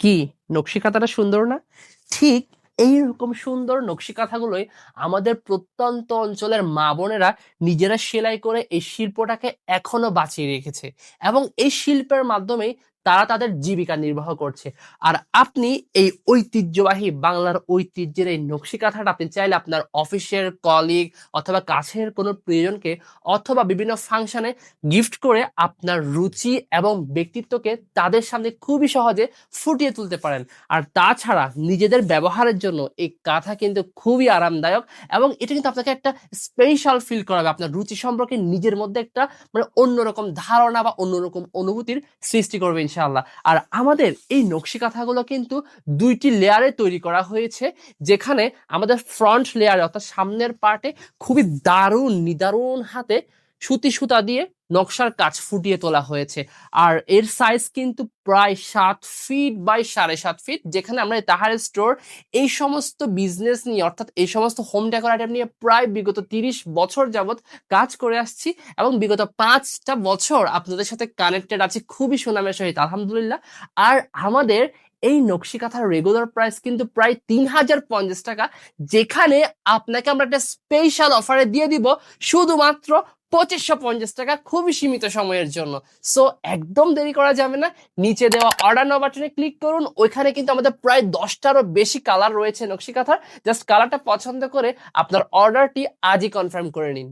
কি? নকশি কাঁথাটা সুন্দর না? ঠিক এইরকম সুন্দর নকশি কাঁথাগুলোই আমাদের প্রত্যন্ত অঞ্চলের মা বোনেরা নিজেরা সেলাই করে এই শিল্পটাকে এখনও বাঁচিয়ে রেখেছে। এবং এই শিল্পের মাধ্যমেই তারা তাদের জীবিকা নির্বাহ করছে। আর আপনি এই ঐতিহ্যবাহী বাংলার ঐতিহ্যের এই নকশি কাঁথাটা আপনি চাইলে আপনার অফিসের কলিগ অথবা কাছের কোনো প্রিয়জনকে অথবা বিভিন্ন ফাংশনে গিফট করে আপনার রুচি এবং ব্যক্তিত্বকে তাদের সামনে খুবই সহজে ফুটিয়ে তুলতে পারেন। আর তাছাড়া নিজেদের ব্যবহারের জন্য এই কাঁথা কিন্তু খুবই আরামদায়ক এবং এটা কিন্তু আপনাকে একটা স্পেশাল ফিল করাবে। আপনার রুচি সম্পর্কে নিজের মধ্যে একটা মানে অন্যরকম ধারণা বা অন্যরকম অনুভূতির সৃষ্টি করবে ইনশাআল্লাহ। আর আমাদের এই নকশি কাঁথাগুলো কিন্তু দুইটি লেয়ারে তৈরি করা হয়েছে, যেখানে আমাদের ফ্রন্ট লেয়ারে অর্থাৎ সামনের পার্টে খুবই দারুণ, নিদারুণ হাতে সুতি সুতা দিয়ে নকশার কাজ ফুটিয়ে তোলা হয়েছে। আর এর সাইজ কিন্তু প্রায় সাত ফিট বাই সাড়ে সাত ফিট যেখানে আমরা তাহার স্টোর এই সমস্ত বিজনেস নিয়ে, অর্থাৎ এই সমস্ত হোম ডেকোর আইটেম নিয়ে প্রায় বিগত তিরিশ বছর যাবৎ কাজ করে আসছি এবং বিগত পাঁচটা বছর আপনাদের সাথে কানেক্টেড আছি খুবই সুনামের সহিত, আলহামদুলিল্লাহ। আর আমাদের এই নকশি কাঁথার রেগুলার প্রাইস কিন্তু প্রায় তিন হাজার পঞ্চাশ টাকা, যেখানে আপনাকে আমরা একটা স্পেশাল অফারে দিয়ে দিব, শুধুমাত্র পঁচিশশো পঞ্চাশ টাকা খুবই সীমিত সময়ের জন্য। সো একদম দেরি করা যাবে না। নিচে দেওয়া অর্ডার নাও বাটনে ক্লিক করুন। ওইখানে কিন্তু আমাদের প্রায় দশটারও বেশি কালার রয়েছে নকশিকাথার জাস্ট কালারটা পছন্দ করে আপনার অর্ডারটি আজই কনফার্ম করে নিন।